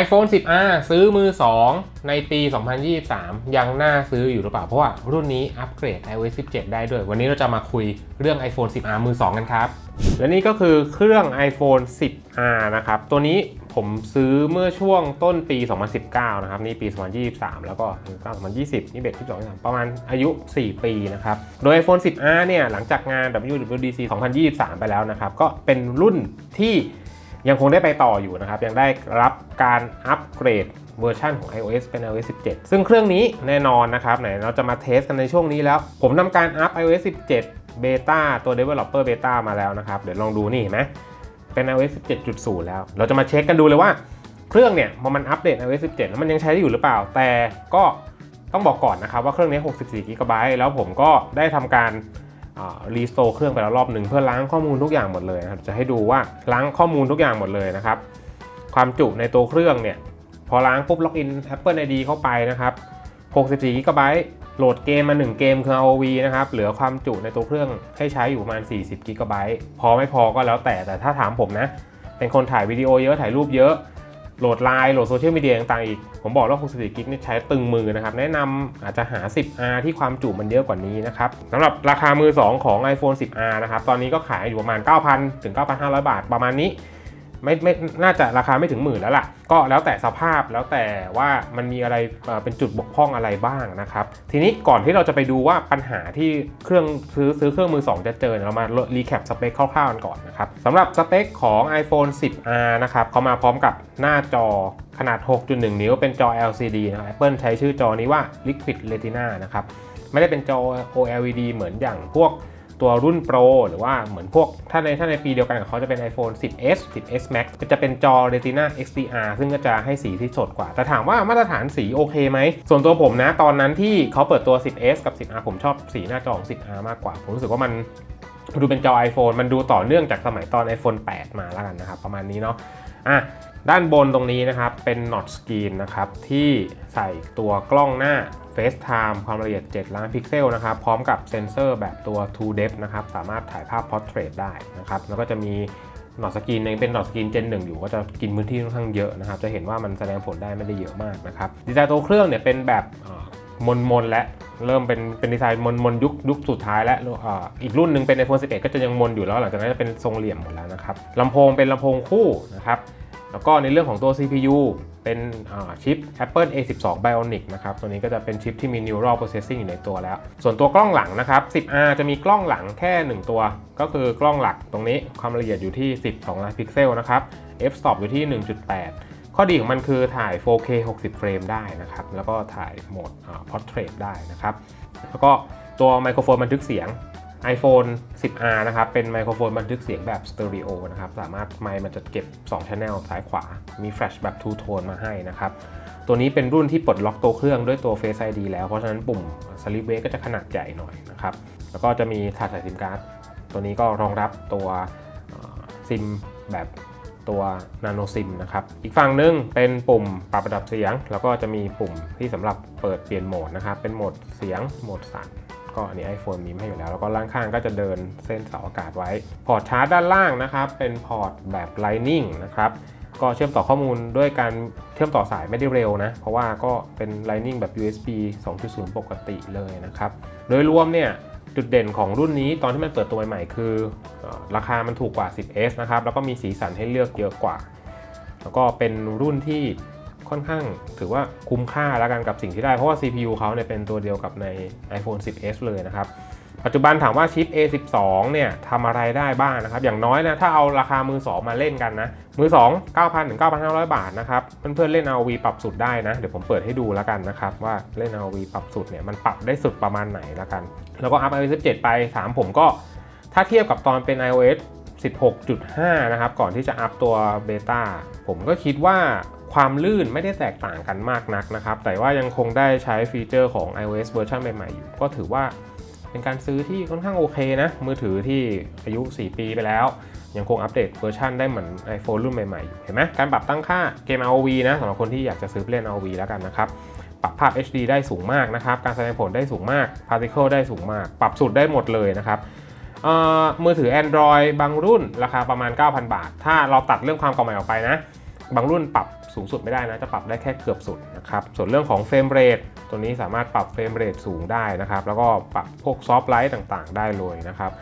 iPhone 10R ซื้อมือ 2 ในปี 2023 ยังน่าซื้ออยู่หรือเปล่า เพราะว่ารุ่นนี้อัปเกรด iOS 17 ได้ด้วย วันนี้เราจะมาคุยเรื่อง iPhone 10R มือ 2 กันครับ และนี่ก็คือเครื่อง iPhone 10R นะครับ ตัวนี้ผมซื้อเมื่อช่วงต้นปี 2019 นะครับ นี่ปี 2023 แล้วก็2020นี่เบ็ดที่2ประมาณอายุ 4 ปีนะครับ โดย iPhone 10R เนี่ย หลังจากงาน WWDC 2023 ไปแล้วนะครับ ก็เป็นรุ่นที่ ยังคงได้ไปต่ออยู่นะครับ ยังได้รับการอัปเกรดเวอร์ชันของ iOS เป็น iOS 17 ซึ่งเครื่องนี้แน่นอนนะครับ ไหนเราจะมาเทสกันในช่วงนี้แล้ว ผมทำการอัป iOS 17 Beta ตัว Developer Beta มาแล้วนะครับ เดี๋ยวลองดูนี่เห็นไหมเป็น iOS 17.0 แล้ว เราจะมาเช็คกันดูเลยว่าเครื่องเนี่ยพอมันอัปเดต iOS 17 แล้วมันยังใช้ได้อยู่หรือเปล่า แต่ก็ต้องบอกก่อนนะครับว่าเครื่องนี้64 g b แล้วผมก็ได้ทำการ รีสโตร์เครื่องไปแล้วรอบหนึ่งเพื่อล้างข้อมูลทุกอย่างหมดเลยนะครับจะให้ดูว่าล้างข้อมูลทุกอย่างหมดเลยนะครับ ความจุในตัวเครื่องเนี่ยพอล้างปุ๊บล็อกอิน Apple ID เข้าไปนะครับ64 g b โหลดเกมมา 1 เกมคือ ROV นะครับ เหลือความจุในตัวเครื่องให้ใช้อยู่ประมาณ 40 g b พอไม่พอก็แล้วแต่แต่ถ้าถามผมนะ เป็นคนถ่ายวิดีโอเยอะถ่ายรูปเยอะ โหลดไลน์โหลดโซเชียลมีเดียต่างๆอีก ผมบอกว่า 64กิกนี่ใช้ตึงมือนะครับ แนะนำอาจจะหา 10R ที่ความจุมันเยอะกว่านี้นะครับสำหรับราคามือ 2 ของ iPhone 10R นะครับ ตอนนี้ก็ขายอยู่ประมาณ 9,000 ถึง 9,500 บาทประมาณนี้ ไม่ไม่น่าจะราคาไม่ถึงหมื่นแล้วล่ะ ก็แล้วแต่สภาพแล้วแต่ว่ามันมีอะไรเป็นจุดบกพร่องอะไรบ้างนะครับ ทีนี้ก่อนที่เราจะไปดูว่าปัญหาที่เครื่องซื้อซื้อเครื่องมือ 2 จะเจอเรามารีแคปสเปคคร่าวๆกันก่อนนะครับสำหรับสเปคของ iPhone 10R นะครับเขามาพร้อมกับหน้าจอขนาด 6.1 นิ้วเป็นจอ LCD นะครับ Apple ใช้ชื่อจอนี้ว่า Liquid Retina นะครับไม่ได้เป็นจอ OLED เหมือนอย่างพวก ตัวรุ่น Pro หรือว่าเหมือนพวกถ้าในถ้าในปีเดียวกันกับเขาจะเป็น iPhone 10s 10s Max ก็จะเป็นจอ Retina XDR ซึ่งก็จะให้สีที่สดกว่า แต่ถามว่ามาตรฐานสีโอเคไหม ส่วนตัวผมนะ ตอนนั้นที่เขาเปิดตัว 10s กับ 10r ผมชอบสีหน้าจอของ 10r มากกว่า ผมรู้สึกว่ามันดูเป็นจอ iPhone มันดูต่อเนื่องจากสมัยตอน iPhone 8 มาแล้วกันนะครับ ประมาณนี้เนาะอะ ด้านบนตรงนี้นะครับเป็น Notch Screen นะครับที่ใส่ตัวกล้องหน้า FaceTime ความละเอียด 7 ล้านพิกเซลนะครับพร้อมกับเซ็นเซอร์แบบตัว True Depth นะครับสามารถถ่ายภาพ Portrait ได้นะครับแล้วก็จะมี Notch Screen ยังเป็น Notch Screen Gen 1อยู่ก็จะกินพื้นที่ค่อนข้างเยอะนะครับ จะเห็นว่ามันแสดงผลได้ไม่ได้เยอะมากนะครับ ดีไซน์ตัวเครื่องเนี่ยเป็นแบบมนมนๆและเริ่มเป็นเป็นดีไซน์มนมนยุคยุคสุดท้ายแล้วอ,อีกรุ่นหนึ่งเป็น iPhone 11 ก็จะยังมนอยู่แล้วหลังจากนั้นจะเป็นทรงเหลี่ยมหมดแล้วนะครับลำโพงเป็นลำโพงคู่นะครับ แล้วก็ในเรื่องของตัว CPU เป็นชิป Apple A12 Bionic นะครับตัวนี้ก็จะเป็นชิปที่มี Neural Processing อยู่ในตัวแล้ว ส่วนตัวกล้องหลังนะครับ 10R จะมีกล้องหลังแค่ 1 ตัว ก็คือกล้องหลักตรงนี้ความละเอียดอยู่ที่ 12 ล้านพิกเซลนะครับ f-stop อยู่ที่ 1.8 ข้อดีของมันคือถ่าย 4K 60 เฟรมได้นะครับ แล้วก็ถ่ายโหมด Portrait ได้นะครับ แล้วก็ตัวไมโครโฟนบันทึกเสียง iPhone 10R นะครับ เป็นไมโครโฟนบันทึกเสียงแบบสเตอริโอนะครับ สามารถไมค์มันจะเก็บ2 Channel ซ้ายขวา มีแฟลชแบบ Two Tone มาให้นะครับ ตัวนี้เป็นรุ่นที่ปลดล็อกตัวเครื่องด้วยตัว Face ID แล้ว เพราะฉะนั้นปุ่ม Sleep Wake ก็จะขนาดใหญ่หน่อยนะครับ แล้วก็จะมีถาดใส่ซิมการ์ด ตัวนี้ก็รองรับตัวซิมแบบตัวนาโนซิมนะครับ อีกฝั่งหนึงเป็นปุ่มปรับระดับเสียง แล้วก็จะมีปุ่มที่สำหรับเปิดเปลี่ยนโหมดนะครับ เป็นโหมดเสียง โหมดสั่น ก็อันนี้ iPhone มีมาให้อยู่แล้ว แล้วก็ล่างข้างก็จะเดินเส้นเสาอากาศไว้ พอร์ตชาร์จด้านล่างนะครับ เป็นพอร์ตแบบ Lightning นะครับ ก็เชื่อมต่อข้อมูลด้วยการเชื่อมต่อสายไม่ได้เร็วนะ เพราะว่าก็เป็น Lightning แบบ USB 2.0 ปกติเลยนะครับ โดยรวมเนี่ยจุดเด่นของรุ่นนี้ตอนที่มันเปิดตัวใหม่ๆ คือราคามันถูกกว่า 10s นะครับ แล้วก็มีสีสันให้เลือกเยอะกว่า แล้วก็เป็นรุ่นที่ ค่อนข้างถือว่าคุ้มค่าแล้วกันกับสิ่งที่ได้ เพราะว่า CPU เขาเนี่ยเป็นตัวเดียวกับใน iPhone 10s เลยนะครับ ปัจจุบันถามว่าชิป A12 เนี่ยทำอะไรได้บ้างนะครับ อย่างน้อยนะถ้าเอาราคามือ 2 มาเล่นกันนะ มือ 2 9,000ถึง9,500 บาทนะครับ เพื่อนๆเล่น ROV ปรับสุดได้นะ เดี๋ยวผมเปิดให้ดูแล้วกันนะครับว่าเล่น ROV ปรับสุดเนี่ยมันปรับได้สุดประมาณไหนแล้วกัน แล้วก็อัพ iOS 17 ไป3ผมก็ถ้าเทียบกับตอนเป็น iOS 16.5 นะครับ ก่อนที่จะอัพตัวเบต้าผมก็คิดว่า ความลื่นไม่ได้แตกต่างกันมากนักนะครับ แต่ว่ายังคงได้ใช้ฟีเจอร์ของ iOS เวอร์ชันใหม่ๆอยู่ ก็ถือว่าเป็นการซื้อที่ค่อนข้างโอเคนะ มือถือที่อายุ 4 ปีไปแล้ว ยังคงอัปเดตเวอร์ชันได้เหมือน iPhone รุ่นใหม่ๆอยู่เห็นไหมการปรับตั้งค่าเกม ROV นะสำหรับคนที่อยากจะซื้อเล่น ROV แล้วกันนะครับ ปรับภาพ HD ได้สูงมากนะครับ การแสดงผลได้สูงมาก Particle ได้สูงมาก ปรับสุดได้หมดเลยนะครับมือถือ Android บางรุ่นราคาประมาณ 9,000 บาท ถ้าเราตัดเรื่องความเก่าใหม่ออกไปนะ บางรุ่นปรับสูงสุดไม่ได้นะ จะปรับได้แค่เกือบสุดนะครับ ส่วนเรื่องของเฟรมเรทตัวนี้สามารถปรับเฟรมเรทสูงได้นะครับ แล้วก็ปรับพวกซอฟต์ไลท์ต่างๆ ได้เลยนะครับ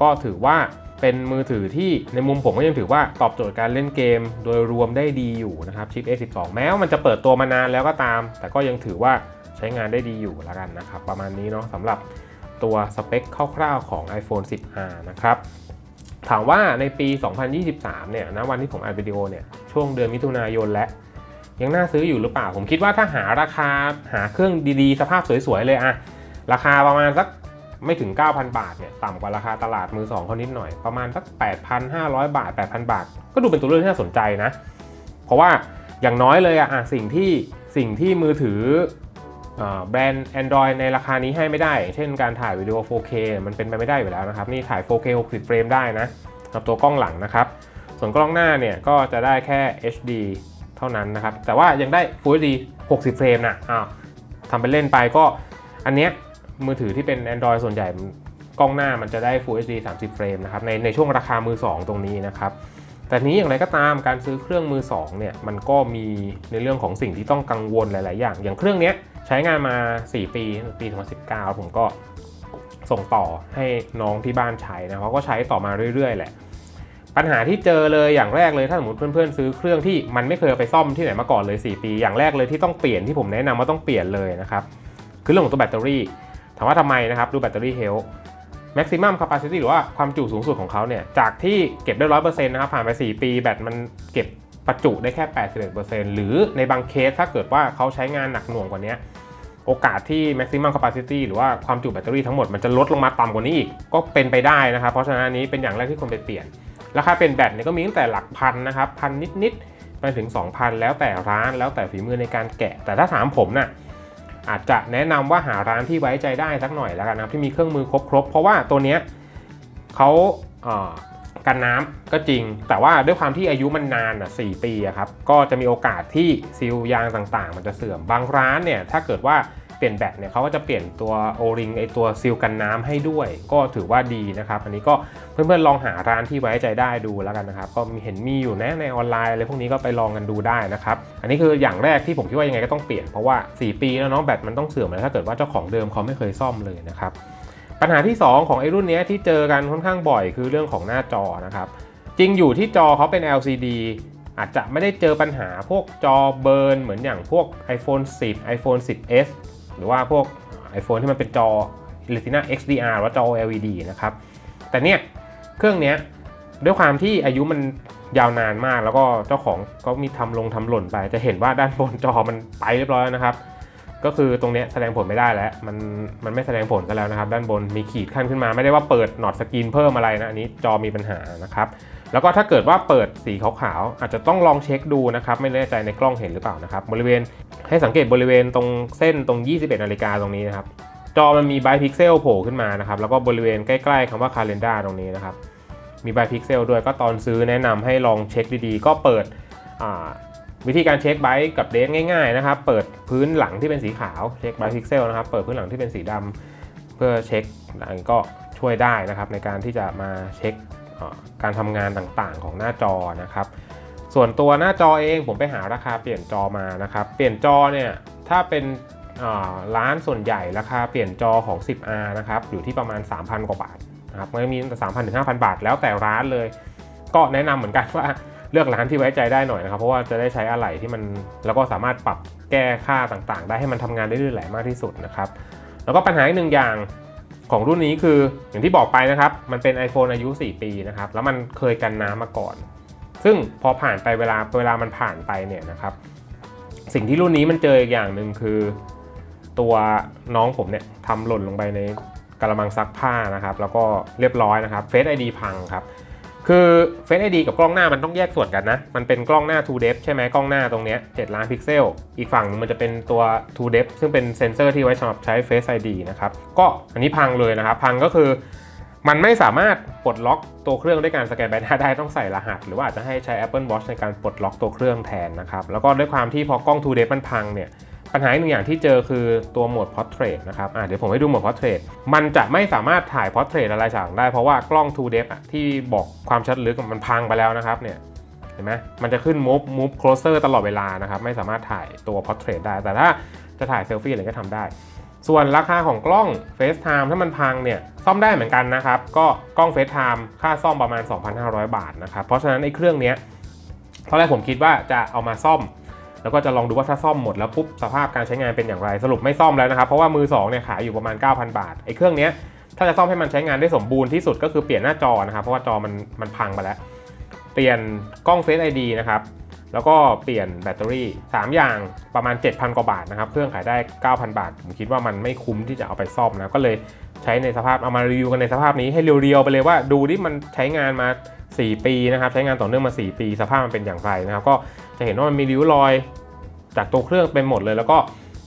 ก็ถือว่าเป็นมือถือที่ในมุมผมก็ยังถือว่าตอบโจทย์การเล่นเกมโดยรวมได้ดีอยู่นะครับชิป A12 แม้ว่ามันจะเปิดตัวมานานแล้วก็ตาม แต่ก็ยังถือว่าใช้งานได้ดีอยู่แล้วกันนะครับ ประมาณนี้เนาะสำหรับตัวสเปคคร่าวๆของ iPhone 10R นะครับ ถามว่าในปี 2023 เนี่ยนะวันที่ผมอัดวิดีโอเนี่ยช่วงเดือนมิถุนายนและ ยังน่าซื้ออยู่หรือเปล่า ผมคิดว่าถ้าหาราคาหาเครื่องดีๆ สภาพสวยๆ เลยอะราคาประมาณสักไม่ถึง 9,000 บาทเนี่ยต่ำกว่าราคาตลาดมือ2เขานิดหน่อย ประมาณสัก 8,500 บาท 8,000 บาท ก็ดูเป็นตัวเลือกที่น่าสนใจนะ เพราะว่าอย่างน้อยเลยอะอะสิ่งที่สิ่งที่มือถือ แบรนด์ Android ในราคานี้ให้ไม่ได้ เช่นการถ่ายวิดีโอ 4K มันเป็นไปไม่ได้อยู่แล้วนะครับ นี่ถ่าย 4K 60 เฟรมได้นะกับตัวกล้องหลังนะครับ ส่วนกล้องหน้าเนี่ยก็จะได้แค่ HD เท่านั้นนะครับ แต่ว่ายังได้ Full HD 60 เฟรมนะอ้าวทำเป็นเล่นไปก็อันเนี้ยมือถือที่เป็น Android ส่วนใหญ่กล้องหน้ามันจะได้ Full HD 30 เฟรมนะครับในในช่วงราคามือ 2 ตรงนี้นะครับแต่นี้อย่างไรก็ตามการซื้อเครื่องมือ2เนี่ยมันก็มีในเรื่องของสิ่งที่ต้องกังวลหลาย ๆ อย่าง อย่างเครื่องเนี้ย ใช้งานมา 4 ปีปี 2019 ผมก็ส่งต่อให้น้องที่บ้านใช้นะเขาก็ใช้ต่อมาเรื่อยๆ แหละ ปัญหาที่เจอเลยอย่างแรกเลยถ้าสมมติเพื่อนๆซื้อเครื่องที่มันไม่เคยไปซ่อมที่ไหนมาก่อนเลย 4 ปี อย่างแรกเลยที่ต้องเปลี่ยนที่ผมแนะนำว่าต้องเปลี่ยนเลยนะครับคือเรื่องของตัวแบตเตอรี่ถามว่าทำไมนะครับดูแบตเตอรี่เฮล maximum capacity หรือว่าความจุสูงสุดของเขาเนี่ยจากที่เก็บได้ร้อยเปอร์เซ็นต์นะครับผ่านไป 4 ปีแบตมันเก็บประจุได้แค่ 81%หรือในบางเคสถ้าเกิดว่าเขาใช้งานหนักหน่วงกว่านี้ โอกาสที่ maximum capacity หรือว่าความจุแบตเตอรี่ทั้งหมดมันจะลดลงมาต่ำกว่านี้อีก ก็เป็นไปได้นะครับ เพราะฉะนั้นนี้เป็นอย่างแรกที่ควรไปเปลี่ยน ราคาเป็นแบตเนี่ยก็มีตั้งแต่หลักพันนะครับพันนิดๆไปถึง 2,000 แล้วแต่ร้านแล้วแต่ฝีมือในการแกะ แต่ถ้าถามผมน่ะอาจจะแนะนำว่าหาร้านที่ไว้ใจได้สักหน่อยแล้วกันนะที่มีเครื่องมือครบๆเพราะว่าตัวเนี้ยเขาเอ่อ กันน้ำก็จริง แต่ว่าด้วยความที่อายุมันนานอะสปีอะครับก็จะมีโอกาสที่ซีลยางต่างๆ มันจะเสื่อมบางร้านเนี่ยถ้าเกิดว่าเปลี่ยนแบตเนี่ยเขาก็จะเปลี่ยนตัวโอริงไอตัวซีลกันน้ำให้ด้วย ก็ถือว่าดีนะครับอันนี้ก็เพื่อนๆลองหาร้านที่ไว้ใจได้ดูแล้วกันนะครับ ก็มีเห็นมีอยู่นะในออนไลน์อะไรพวกนี้ก็ไปลองกันดูได้นะครับ อันนี้คืออย่างแรกที่ผมคิดว่ายังไงก็ต้องเปลี่ยนเพราะว่า 4 ปีแล้วเนาะแบตมันต้องเสื่อมแล้วถ้าเกิดว่าเจ้าของเดิมเขาไม่เคยซ่อมเลยนะครับ ปัญหาที่ 2 ของไอรุ่นนี้ที่เจอกันค่อนข้างบ่อยคือเรื่องของหน้าจอนะครับ จริงอยู่ที่จอเขาเป็น LCD อาจจะไม่ได้เจอปัญหาพวกจอเบิร์นเหมือนอย่างพวก iPhone 10 iPhone 10s หรือว่าพวก iPhone ที่มันเป็นจอ Retina XDR หรือจอ LED นะครับ แต่เนี่ยเครื่องนี้ด้วยความที่อายุมันยาวนานมาก แล้วก็เจ้าของก็มีทำลงทำหล่นไป จะเห็นว่าด้านบนจอมันไปเรียบร้อยนะครับ ก็คือตรงนี้แสดงผลไม่ได้แล้ว มันมันไม่แสดงผลกันแล้วนะครับ ด้านบนมีขีดขั้นขึ้นมาไม่ได้ว่าเปิดหนอดสกรีนเพิ่มอะไรนะอันนี้จอมีปัญหานะครับแล้วก็ถ้าเกิดว่าเปิดสีขาวๆอาจจะต้องลองเช็คดูนะครับ ไม่แน่ใจในกล้องเห็นหรือเปล่านะครับ บริเวณให้สังเกตบริเวณตรงเส้นตรง 21นาฬิกาตรงนี้นะครับ จอมันมีไบพิกเซลโผล่ขึ้นมานะครับ แล้วก็บริเวณใกล้ๆคำว่า calendar ตรงนี้นะครับ มีไบพิกเซลด้วยก็ตอนซื้อแนะนำให้ลองเช็คดีๆ ก็เปิดอ่า วิธีการเช็คไบต์กับเดทง่ายๆนะครับ เปิดพื้นหลังที่เป็นสีขาวเช็คไบพิกเซลนะครับ เปิดพื้นหลังที่เป็นสีดำเพื่อเช็คอันก็ช่วยได้นะครับในการที่จะมาเช็คการทำงานต่างๆของหน้าจอนะครับ ส่วนตัวหน้าจอเองผมไปหาราคาเปลี่ยนจอมานะครับ เปลี่ยนจอเนี่ยถ้าเป็นร้านส่วนใหญ่ราคาเปลี่ยนจอของ 10R นะครับอยู่ที่ประมาณ 3,000 กว่าบาทนะครับมันมีตั้งแต่3,000ถึง5,000 บาท แล้วแต่ร้านเลย ก็แนะนำเหมือนกันว่า เลือกร้านที่ไว้ใจได้หน่อยนะครับเพราะว่าจะได้ใช้อะไหล่ที่มันแล้วก็สามารถปรับแก้ค่าต่างๆ ได้ให้มันทำงานได้ลื่นไหลมากที่สุดนะครับแล้วก็ปัญหาอีกหนึ่งอย่างของรุ่นนี้คืออย่างที่บอกไปนะครับ มันเป็น iPhone อายุ 4 ปีนะครับ แล้วมันเคยกันน้ำมาก่อน ซึ่งพอผ่านไปเวลาเวลามันผ่านไปเนี่ยนะครับ สิ่งที่รุ่นนี้มันเจออีกอย่างหนึ่งคือ ตัวน้องผมเนี่ยทำหล่นลงไปในกระมังซักผ้านะครับ แล้วก็เรียบร้อยนะครับ Face ID พังครับ คือ Face ID กับกล้องหน้ามันต้องแยกส่วนกันนะ มันเป็นกล้องหน้า 2 depth ใช่ไหมกล้องหน้าตรงเนี้ย7ล้านพิกเซล อีกฝั่งมันจะเป็นตัว 2 depth ซึ่งเป็นเซนเซอร์ที่ไว้สำหรับใช้ Face ID นะครับ ก็อันนี้พังเลยนะครับ พังก็คือมันไม่สามารถปลดล็อกตัวเครื่องด้วยการสแกนใบหน้าได้ต้องใส่รหัส หรือว่าอาจจะให้ใช้ Apple Watch ในการปลดล็อกตัวเครื่องแทนนะครับ แล้วก็ด้วยความที่พอกล้อง 2 depth มันพังเนี่ย ปัญหาอีกหนึ่งอย่างที่เจอคือตัวโหมด Portrait นะครับอะเดี๋ยวผมให้ดูโหมด Portrait มันจะไม่สามารถถ่าย Portrait อะไรฉากได้เพราะว่ากล้อง 2 depth อะที่บอกความชัดลึกมันพังไปแล้วนะครับเนี่ยเห็นไหมมันจะขึ้น move move closer ตลอดเวลานะครับไม่สามารถถ่ายตัว portrait ได้ แต่ถ้าจะถ่ายเซลฟี่อะไรก็ทำได้ส่วนราคาของกล้อง FaceTime ถ้ามันพังเนี่ยซ่อมได้เหมือนกันนะครับ ก็กล้อง FaceTime ค่าซ่อมประมาณ 2,500 บาทนะครับ เพราะฉะนั้นไอ้เครื่องนี้ตอนแรกผมคิดว่าจะเอามาซ่อม แล้วก็จะลองดูว่าถ้าซ่อมหมดแล้วปุ๊บสภาพการใช้งานเป็นอย่างไรสรุปไม่ซ่อมแล้วนะครับ เพราะว่ามือ2เนี่ยขายอยู่ประมาณ 9,000 บาทไอ้เครื่องเนี้ยถ้าจะซ่อมให้มันใช้งานได้สมบูรณ์ที่สุดก็คือเปลี่ยนหน้าจอนะครับ เพราะว่าจอมันมันพังไปแล้ว เปลี่ยนกล้อง Face ID นะครับแล้วก็เปลี่ยนแบตเตอรี่ 3 อย่างประมาณ 7,000 กว่าบาทนะครับ เครื่องขายได้ 9,000 บาท ผมคิดว่ามันไม่คุ้มที่จะเอาไปซ่อมนะ ก็เลยใช้ในสภาพเอามารีวิวกันในสภาพนี้ให้เรียวๆไปเลยว่าดูที่มันใช้งานมา 4 ปีนะครับใช้งานต่อเนื่องมา 4 ปี สภาพมันเป็นอย่างไรนะครับก็จะเห็นว่ามันมีริ้วรอย จากตัวเครื่องเป็นหมดเลย แล้วก็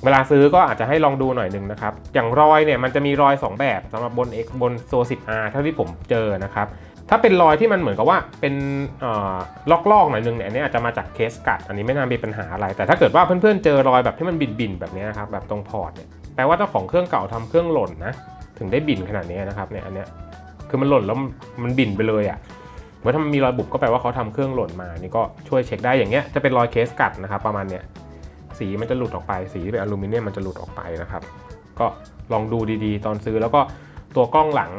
เวลาซื้อก็อาจจะให้ลองดูหน่อยหนึ่งนะครับอย่างรอยเนี่ยมันจะมีรอย 2 แบบสำหรับบน X บนโซ 10R เท่าที่ผมเจอนะครับถ้าเป็นรอยที่มันเหมือนกับว่าเป็นลอกๆหน่อยนึงเนี่ยอันนี้อาจจะมาจากเคสกัด อันนี้ไม่น่ามีปัญหาอะไร แต่ถ้าเกิดว่าเพื่อนๆเจอรอยแบบที่มันบินๆแบบนี้นะครับแบบตรงพอร์ตเนี่ยแปลว่าเจ้าของเครื่องเก่าทำเครื่องหล่นนะถึงได้บินขนาดนี้นะครับเนี่ยอันเนี้ยคือมันหล่นแล้วมันบินไปเลยอะ่ะ ว่าถ้ามันมีรอยบุบก็แปลว่าเขาทำเครื่องหล่นมา นี่ก็ช่วยเช็คได้อย่างเงี้ยจะเป็นรอยเคสกัดนะครับประมาณเนี้ยสีมันจะหลุดออกไป สีที่เป็นอลูมิเนียมมันจะหลุดออกไปนะครับ ก็ลองดูดีๆ ตอนซื้อแล้วก็ตัวกล้องหลัง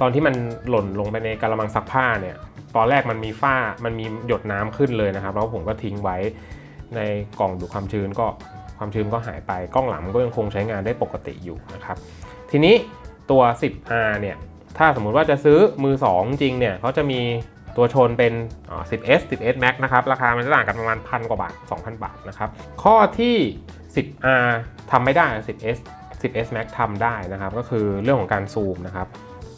ตอนที่มันหล่นลงไปในกระมังซักผ้าเนี่ย ตอนแรกมันมีฝ้ามันมีหยดน้ำขึ้นเลยนะครับ แล้วผมก็ทิ้งไว้ในกล่องดูดความชื้นก็ความชื้นก็หายไปกล้องหลังมันก็ยังคงใช้งานได้ปกติอยู่นะครับ ทีนี้ตัว 10R เนี่ย ถ้าสมมุติว่าจะซื้อมือ 2 จริงเนี่ยเขาจะมีตัวชนเป็น 10s 10s max นะครับ ราคามันจะต่างกันประมาณพันกว่าบาท 2,000 บาทนะครับ ข้อที่ 10R ทำไม่ได้ 10s 10s max ทำได้นะครับ ก็คือเรื่องของการซูมนะครับ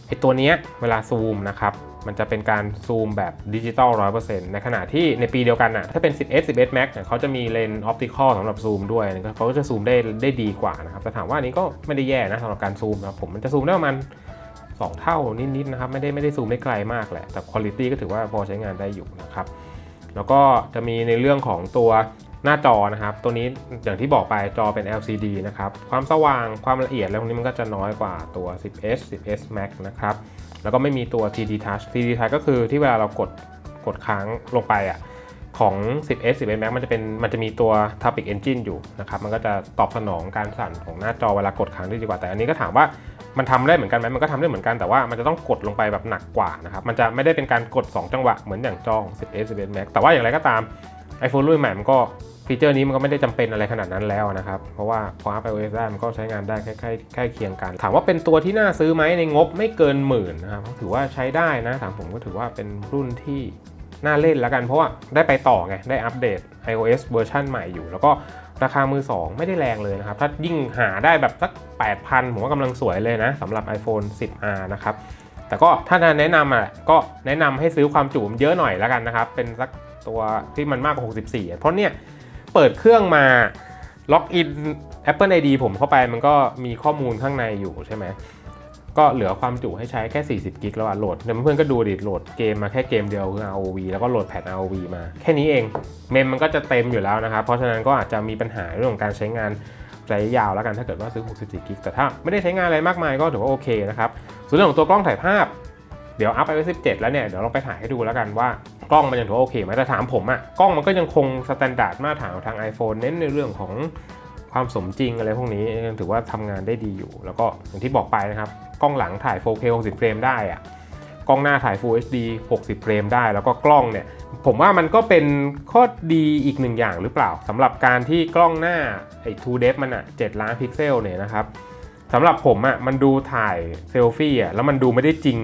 ไอตัวนี้เวลาซูมนะครับมันจะเป็นการซูมแบบดิจิตอล100%ในขณะที่ในปีเดียวกันน่ะถ้าเป็น 10s 11 max เนี่ยเขาจะมีเลนส์ออปติคอลสำหรับซูมด้วยนะครับเขาก็จะซูมได้ได้ดีกว่านะครับแต่ถามว่านี้ก็ไม่ได้แย่นะสำหรับการซูมนะครับผมมันจะซูมได้ประมาณ 2 เท่านิดๆนะครับไม่ได้ไม่ได้ซูมได้ไกลมากแหละ แต่คุณภาพก็ถือว่าพอใช้งานได้อยู่นะครับ แล้วก็จะมีในเรื่องของตัวหน้าจอนะครับ ตัวนี้อย่างที่บอกไปจอเป็น LCD นะครับ ความสว่างความละเอียดแล้วพวกนี้มันก็จะน้อยกว่าตัว 10s 10s max นะครับ แล้วก็ไม่มีตัว 3D touch 3D touch ก็คือที่เวลาเรากดกดค้างลงไปอะของ 10s 10s max มันจะเป็นมันจะมีตัว Topic Engine อยู่นะครับ มันก็จะตอบสนองการสั่นของหน้าจอเวลากดค้างได้ดีกว่า แต่อันนี้ก็ถามว่า มันทำได้เหมือนกันไหมมันก็ทำได้เหมือนกันแต่ว่ามันจะต้องกดลงไปแบบหนักกว่านะครับมันจะไม่ได้เป็นการกด 2 จังหวะเหมือนอย่างจอของ 10s 11 max แต่ว่าอย่างไรก็ตาม iPhone รุ่นใหม่มันก็ฟีเจอร์นี้มันก็ไม่ได้จำเป็นอะไรขนาดนั้นแล้วนะครับ เพราะว่าพออัพ iOS ได้มันก็ใช้งานได้ใกล้ๆใกล้เคียงกัน ถามว่าเป็นตัวที่น่าซื้อไหมในงบไม่เกินหมื่นนะครับถือว่าใช้ได้นะถามผมก็ถือว่าเป็นรุ่นที่น่าเล่นแล้วกันเพราะว่าได้ไปต่อไงได้อัปเดต iOS เวอร์ชันใหม่อยู่ แล้วก็ ราคามือ 2 ไม่ได้แรงเลยนะครับ ถ้ายิ่งหาได้แบบสัก 8,000 ผมว่ากำลังสวยเลยนะสำหรับ iPhone 10R นะครับ แต่ก็ถ้าจะแนะนำอะก็แนะนำให้ซื้อความจุมเยอะหน่อยแล้วกันนะครับ เป็นสักตัวที่มันมากกว่า 64 เพราะเนี่ยเปิดเครื่องมาล็อกอิน Apple ID ผมเข้าไปมันก็มีข้อมูลข้างในอยู่ใช่ไหม ก็เหลือความจุให้ใช้แค่ 40 กิกแล้วอะโหลดเดี๋ยวเพื่อนๆก็ดูดิโหลดเกมมาแค่เกมเดียวคือ ROV แล้วก็โหลดแพด ROV มา แค่นี้เอง เมมมันก็จะเต็มอยู่แล้วนะครับ เพราะฉะนั้นก็อาจจะมีปัญหาเรื่องของการใช้งานระยะยาวแล้วกันถ้าเกิดว่าซื้อ 64 กิก แต่ถ้าไม่ได้ใช้งานอะไรมากมายก็ถือว่าโอเคนะครับ ส่วนเรื่องของตัวกล้องถ่ายภาพ เดี๋ยวอัพ iOS 17 แล้วเนี่ย เดี๋ยวลองไปถ่ายให้ดูแล้วกันว่ากล้องมันยังถือว่าโอเคไหมแต่ถามผมอะกล้องมันก็ยังคงสแตนดาร์ดมาตรฐานของทาง iPhone เน้นในเรื่องของ ความสมจริงอะไรพวกนี้ถือว่าทำงานได้ดีอยู่ แล้วก็อย่างที่บอกไปนะครับ กล้องหลังถ่าย 4K 60 เฟรมได้อะกล้องหน้าถ่าย Full HD 60 เฟรมได้ แล้วก็กล้องเนี่ย ผมว่ามันก็เป็นข้อดีอีกหนึ่งอย่างหรือเปล่าสำหรับการที่กล้องหน้าไอ้ 2 depth มันอะ7ล้านพิกเซลเนี่ยนะครับสำหรับผมอะมันดูถ่ายเซลฟี่อะแล้วมันดูไม่ได้จริง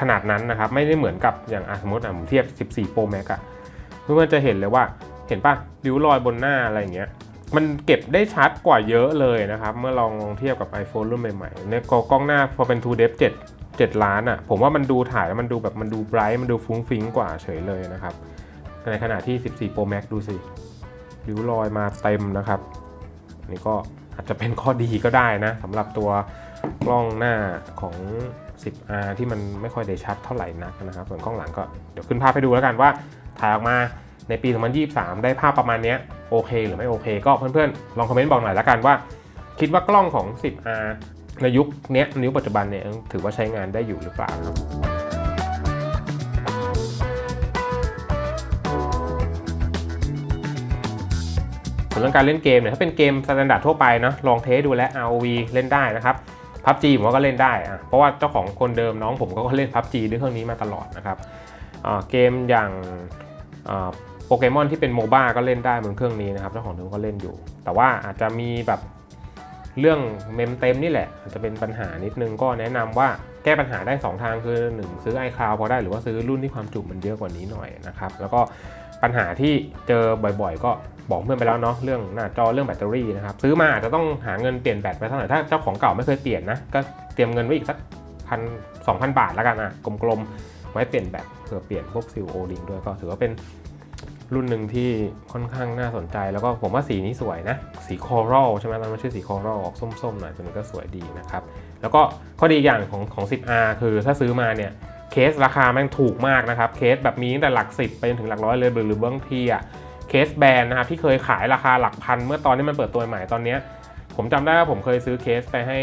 ขนาดนั้นนะครับ ไม่ได้เหมือนกับอย่างสมมติอะผมเทียบ 14 Pro Max อะเพื่อนๆจะเห็นเลยว่าเห็นปะริ้วรอยบนหน้าอะไรอย่างเงี้ย มันเก็บได้ชัดกว่าเยอะเลยนะครับ เมื่อลองลองเทียบกับ iPhone รุ่นใหม่ๆเนี่ยกล้องหน้าพอเป็น 2 d e p t 7 7 ล้านอะ่ะ ผมว่ามันดูถ่ายแล้วมันดูแบบมันดูไบรท์มันดูฟุ้งฟิ้งกว่าเฉยเลยนะครับ ในขณะที่ 14 Pro Max ดูสิริ้วรอยมาเต็มนะครับ นี่ก็อาจจะเป็นข้อดีก็ได้นะสำหรับตัวกล้องหน้าของ 10R ที่มันไม่ค่อยได้ชัดเท่าไหร่นักนะครับ ส่วนกล้องหลังก็เดี๋ยวขึ้นภาพให้ดูแล้วกันว่าถ่ายออกมา ในปี 2023 ได้ภาพประมาณนี้โอเคหรือไม่โอเค ก็เพื่อนๆ ลองคอมเมนต์บอกหน่อยละกันว่า คิดว่ากล้องของ 10R ในยุคนี้นิ้วปัจจุบันเนี่ยถือว่าใช้งานได้อยู่หรือเปล่าครับส่วนเรื่องการเล่นเกมเนี่ยถ้าเป็นเกมสแตนดาร์ดทั่วไปเนาะลองเทสดูแล้ว ROV เล่นได้นะครับพับจีผมก็เล่นได้อะเพราะว่าเจ้าของคนเดิมน้องผมก็เล่นพับจีด้วยเครื่องนี้มาตลอดนะครับเกมอย่าง โปเกมอนที่เป็นโมบ้าก็เล่นได้บนเครื่องนี้นะครับเจ้าของเดิมก็เล่นอยู่ แต่ว่าอาจจะมีแบบเรื่องเมมเต็มนี่แหละอาจจะเป็นปัญหานิดนึงก็แนะนำว่าแก้ปัญหาได้ 2 ทางคือ 1 ซื้อ iCloud พอได้หรือว่าซื้อรุ่นที่ความจุมันเยอะกว่านี้หน่อยนะครับแล้วก็ปัญหาที่เจอบ่อยๆ ก็บอกเพื่อนไปแล้วเนาะเรื่องหน้าจอเรื่องแบตเตอรี่นะครับซื้อมาอาจจะต้องหาเงินเปลี่ยนแบตไปเท่าไหร่ถ้าเจ้าของเก่าไม่เคยเปลี่ยนนะก็เตรียมเงินไว้อีกสักพันสองพันบาทแล้วกันอะกลมๆไว้เปลี่ยนแบตเผื่อเปลี่ยนพวกซิลโอลิงด้วยก็ถือว่าเป็น รุ่นหนึ่งที่ค่อนข้างน่าสนใจ แล้วก็ผมว่าสีนี้สวยนะ สีคอรัลใช่ไหมตอนมันชื่อสีคอรัลออกส้มๆหน่อยตันก็สวยดีนะครับ แล้วก็ข้อดีอย่างของของ 10R คือถ้าซื้อมาเนี่ยเคสราคาแม่งถูกมากนะครับ เคสแบบมีตั้งแต่หลัก 10 ไปจนถึงหลักร้อยเลยหรือหรือบางทีอะเคสแบรนด์นะครับที่เคยขายราคาหลักพัน เมื่อตอนที่มันเปิดตัวใหม่ตอนนี้ผมจำได้ว่าผมเคยซื้อเคสไปให้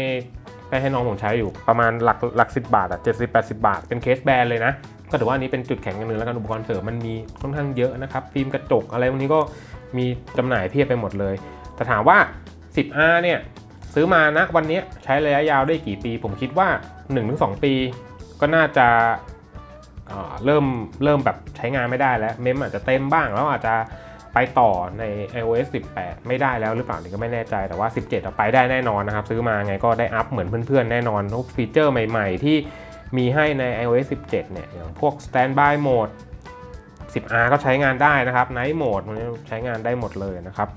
ไปให้น้องผมใช้อยู่ประมาณหลักหลัก10บาทอะ70 80บาท เป็นเคสแบรนด์เลยนะ ก็ถือว่านี้เป็นจุดแข็งอย่างหนึ่งแล้วกันอุปกรณ์เสริมมันมีค่อนข้างเยอะนะครับฟิล์มกระจกอะไรพวกนี้ก็มีจำหน่ายเพียบไปหมดเลย แต่ถามว่า 10R เนี่ยซื้อมานะวันนี้ใช้ระยะยาวได้กี่ปี ผมคิดว่า 1-2 ปี ก็น่าจะเอ่อเริ่มเริ่มแบบใช้งานไม่ได้แล้วเมมอาจจะเต็มบ้างแล้วอาจจะไปต่อใน iOS 18 ไม่ได้แล้วหรือเปล่านี่ก็ไม่แน่ใจแต่ว่า 17อะไปได้แน่นอนนะครับ ซื้อมาไงก็ได้อัพเหมือนเพื่อนๆแน่นอนพวกฟีเจอร์ใหม่ ๆ ที่ มีให้ใน iOS 17 เนี่ยอย่างพวก Standby Mode 10R ก็ใช้งานได้นะครับ Night Mode ใช้งานได้หมดเลยนะครับ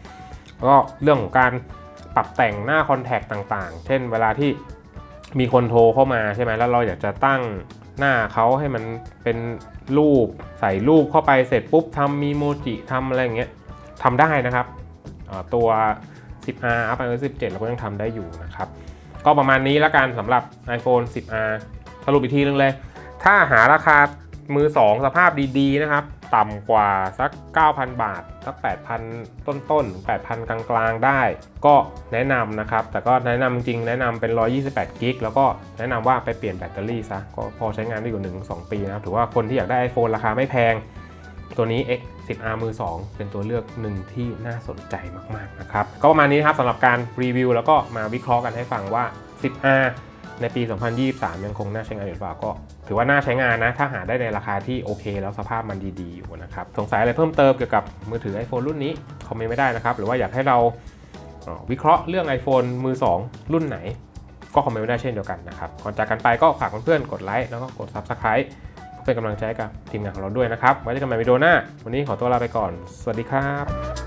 ก็เรื่องของการปรับแต่งหน้าคอนแทคต่างๆ เช่นเวลาที่มีคนโทรเข้ามาใช่ไหมแล้วเราอยากจะตั้งหน้าเขาให้มันเป็นรูปใส่รูปเข้าไปเสร็จปุ๊บทำมีโมจิทำอะไรอย่างเงี้ยทำได้นะครับตัว 10R up iOS 17 เราก็ยังทำได้อยู่นะครับ ก็ประมาณนี้แล้วกันสำหรับ iPhone 10R สรุปอีกทีนึงเลย ถ้าหาราคามือ 2 สภาพดีๆนะครับ ต่ำกว่าสัก 9,000 บาท สัก 8,000 ต้นๆ 8,000 กลางๆ ได้ ก็แนะนำนะครับ แต่ก็แนะนำจริงแนะนำเป็น 128 กิก แล้วก็แนะนำว่าไปเปลี่ยนแบตเตอรี่ซะ ก็พอใช้งานได้อยู่ 1-2 ปีนะครับ ถือว่าคนที่อยากได้ iPhone ราคาไม่แพง ตัวนี้ X 10R มือ 2 เป็นตัวเลือกหนึ่งที่น่าสนใจมากๆ นะครับ ก็ประมาณนี้ครับสำหรับการรีวิวแล้วก็มาวิเคราะห์กันให้ฟังว่า 10R ในปี 2023 ยังคงน่าใช้งานอยู่หรือเปล่าก็ ถือว่าน่าใช้งานนะ ถ้าหาได้ในราคาที่โอเค แล้วสภาพมันดีๆอยู่นะครับ สงสัยอะไรเพิ่มเติมเกี่ยวกับมือถือ iPhone รุ่นนี้คอมเมนต์ไม่ได้นะครับ หรือว่าอยากให้เราวิเคราะห์เรื่อง iPhone มือ 2 รุ่นไหน ก็คอมเมนต์ไม่ได้เช่นเดียวกันนะครับ ก่อนจากกันไปก็ฝากเพื่อนๆกดไลค์แล้วก็กด Subscribe เพื่อเป็นกำลังใจกับทีมงานของเราด้วยนะครับไว้เจอกันใหม่วิดีโอหน้า วันนี้ขอตัวลาไปก่อน สวัสดีครับ